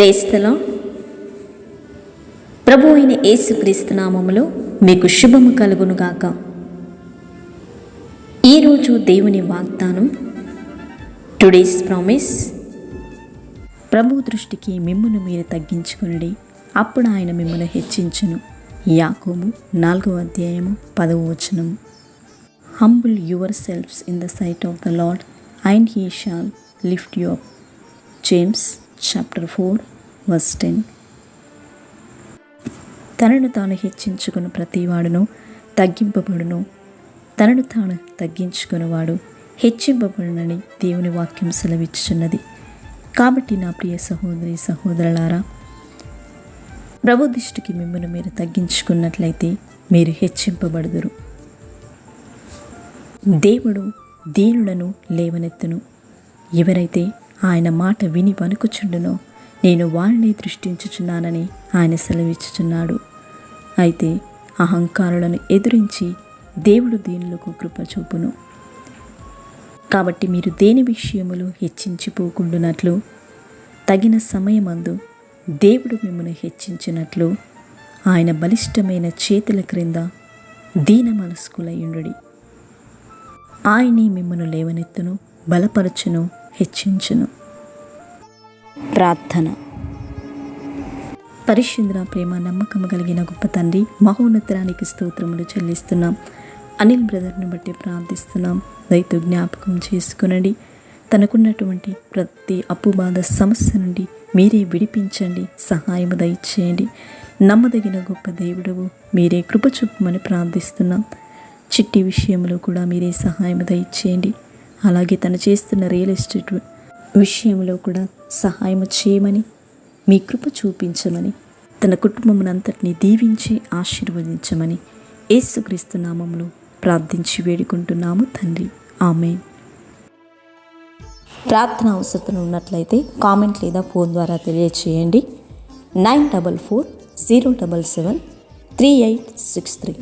క్రైస్తలో ప్రభు అయిన యేసుక్రీస్తు నామములో మీకు శుభము కలుగునుగాక ఈరోజు దేవుని వాగ్దానం టుడేస్ ప్రామిస్. ప్రభు దృష్టికి మిమ్మును మీరు తగ్గించుకుని అప్పుడు ఆయన మిమ్మల్ని హెచ్చించును. యాకోబు నాలుగవ అధ్యాయము పదవ వచనము humble yourselves in the sight of the lord and he shall lift your James chapter four verse ten తనను తాను హెచ్చించుకున్న ప్రతివాడును తగ్గింపబడును. తనను తాను తగ్గించుకున్నవాడు హెచ్చింపబడునని దేవుని వాక్యం సెలవిచ్చుచున్నది. కాబట్టి నా ప్రియ సహోదరి సహోదరులారా ప్రభు దృష్టికి మిమ్మల్ని మీరు తగ్గించుకున్నట్లయితే మీరు హెచ్చింపబడుదురు. దేవుడు దీనులను లేవనెత్తును. ఎవరైతే ఆయన మాట విని వణుకుచుండును. నేను వారిని దృష్టించుచున్నానని ఆయన సెలవిచ్చుచున్నాడు. అయితే అహంకారులను ఎదురించి దేవుడు దీనులకు కృప చూపును. కాబట్టి మీరు దేని విషయములు హెచ్చించిపోకుండునట్లు? తగిన సమయమందు దేవుడు మిమ్మల్ని హెచ్చించినట్లు ఆయన బలిష్టమైన చేతుల క్రింద దీన మనస్కులయ్యుండుడి ఆయనే మిమ్మను లేవనెత్తును బలపరచును హెచ్చించును. ప్రార్థన. పరిశుద్ర ప్రేమ నమ్మకం కలిగిన గొప్ప తండ్రి మహోన్నతరానికి స్తోత్రములు చెల్లిస్తున్నాం. అనిల్ బ్రదర్ను బట్టి ప్రార్థిస్తున్నాం. రైతు జ్ఞాపకం చేసుకునండి. తనకున్నటువంటి ప్రతి అప్పుబాధ సమస్య నుండి మీరే విడిపించండి. సహాయము దయచేయండి. నమ్మదగిన గొప్ప దేవుడవు మీరే కృప చూపమని ప్రార్థిస్తున్నాం. చిట్టి విషయంలో కూడా మీరే సహాయం దయచేయండి. అలాగే తను చేస్తున్న రియల్ ఎస్టేట్ విషయంలో కూడా సహాయం చేయమని మీ కృప చూపించమని తన కుటుంబమునంతటిని దీవించి ఆశీర్వదించమని యేసుక్రీస్తు నామంలో ప్రార్థించి వేడుకుంటున్నాము తండ్రి. ఆమె ప్రార్థన అవసరం ఉన్నట్లయితే కామెంట్ లేదా ఫోన్ ద్వారా తెలియచేయండి. Nine double four zero double seven three eight six three.